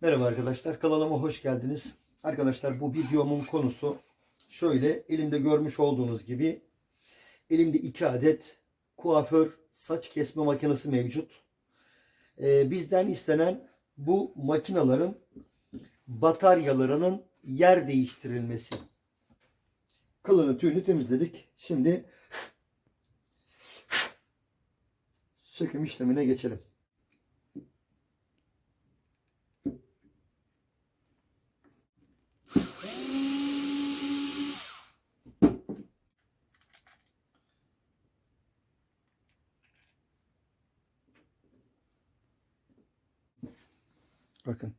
Merhaba arkadaşlar, kanalıma hoş geldiniz. Arkadaşlar bu videomun konusu şöyle, elimde görmüş olduğunuz gibi elimde iki adet kuaför saç kesme makinesi mevcut. Ee, bizden istenen bu makinaların bataryalarının yer değiştirilmesi. Kılını tüyünü temizledik. Şimdi söküm işlemine geçelim. Bakın.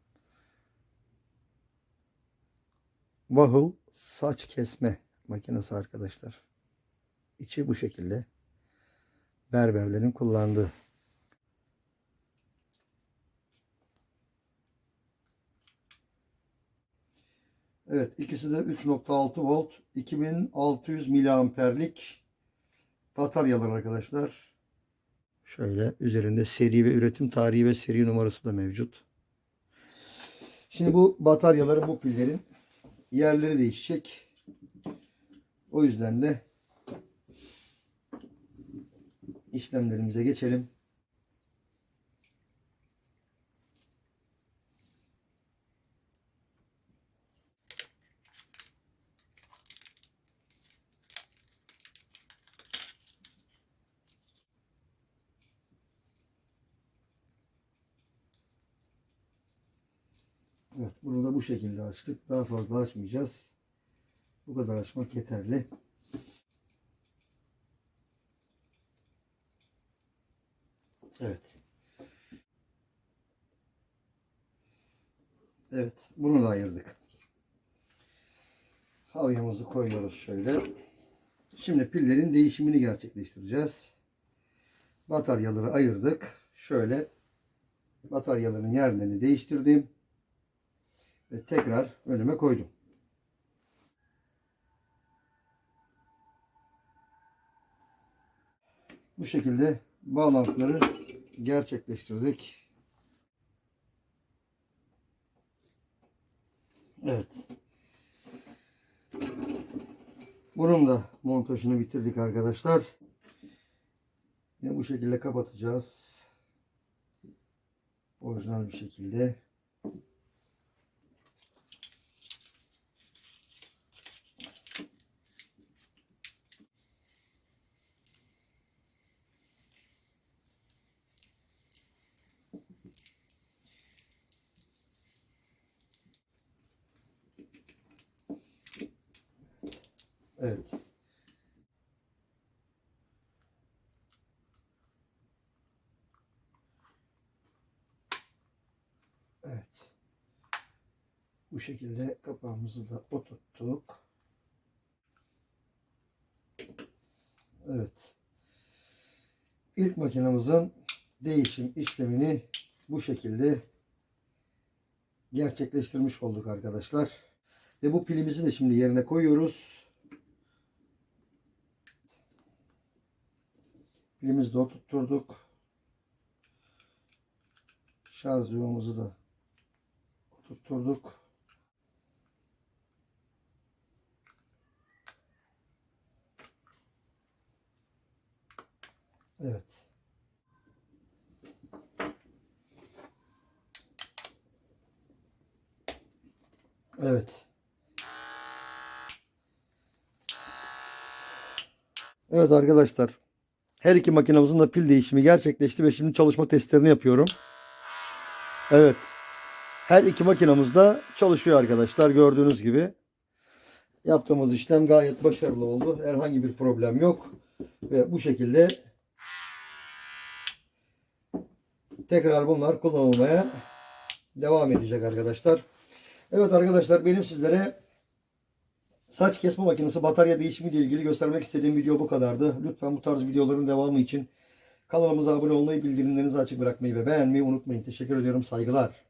Wahoo saç kesme makinesi arkadaşlar. İçi bu şekilde. Berberlerin kullandığı. Evet ikisi de 3.6 volt 2600 miliamperlik bataryalar arkadaşlar. Şöyle üzerinde seri ve üretim tarihi ve seri numarası da mevcut. Şimdi bu bataryaların, bu pillerin yerleri değişecek. O yüzden de işlemlerimize geçelim. Evet, bunu da bu şekilde açtık. Daha fazla açmayacağız. Bu kadar açmak yeterli. Evet. Evet, bunu da ayırdık. Havyamızı koyuyoruz şöyle. Şimdi pillerin değişimini gerçekleştireceğiz. Bataryaları ayırdık. Şöyle bataryaların yerlerini değiştirdim ve tekrar önüme koydum. Bu şekilde bağlantıları gerçekleştirdik. Evet. Bunun da montajını bitirdik arkadaşlar. Yine bu şekilde kapatacağız. Orijinal bir şekilde. Evet. Evet. Bu şekilde kapağımızı da oturttuk. Evet. İlk makinamızın değişim işlemini bu şekilde gerçekleştirmiş olduk arkadaşlar. Ve bu pilimizi de şimdi yerine koyuyoruz. Pilimizi de oturtturduk. Şarj yuvamızı da oturtturduk. Evet. Evet. Evet arkadaşlar. Her iki makinamızın da pil değişimi gerçekleşti ve şimdi çalışma testlerini yapıyorum. Evet. Her iki makinamız da çalışıyor arkadaşlar gördüğünüz gibi. Yaptığımız işlem gayet başarılı oldu. Herhangi bir problem yok. Ve bu şekilde tekrar bunlar kullanılmaya devam edecek arkadaşlar. Evet arkadaşlar benim sizlere saç kesme makinesi batarya değişimi ile ilgili göstermek istediğim video bu kadardı. Lütfen bu tarz videoların devamı için kanalımıza abone olmayı, bildirimlerinizi açık bırakmayı ve beğenmeyi unutmayın. Teşekkür ediyorum. Saygılar.